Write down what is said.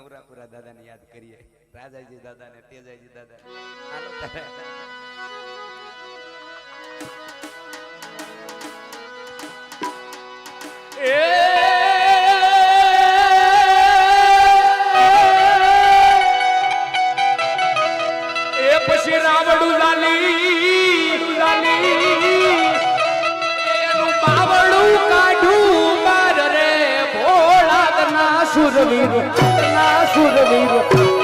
નવરાપુરા દાદાને યાદ કરીએ. રાજાજી દાદાને તેજાજી દાદા સુરવીર. ના સુરવીર.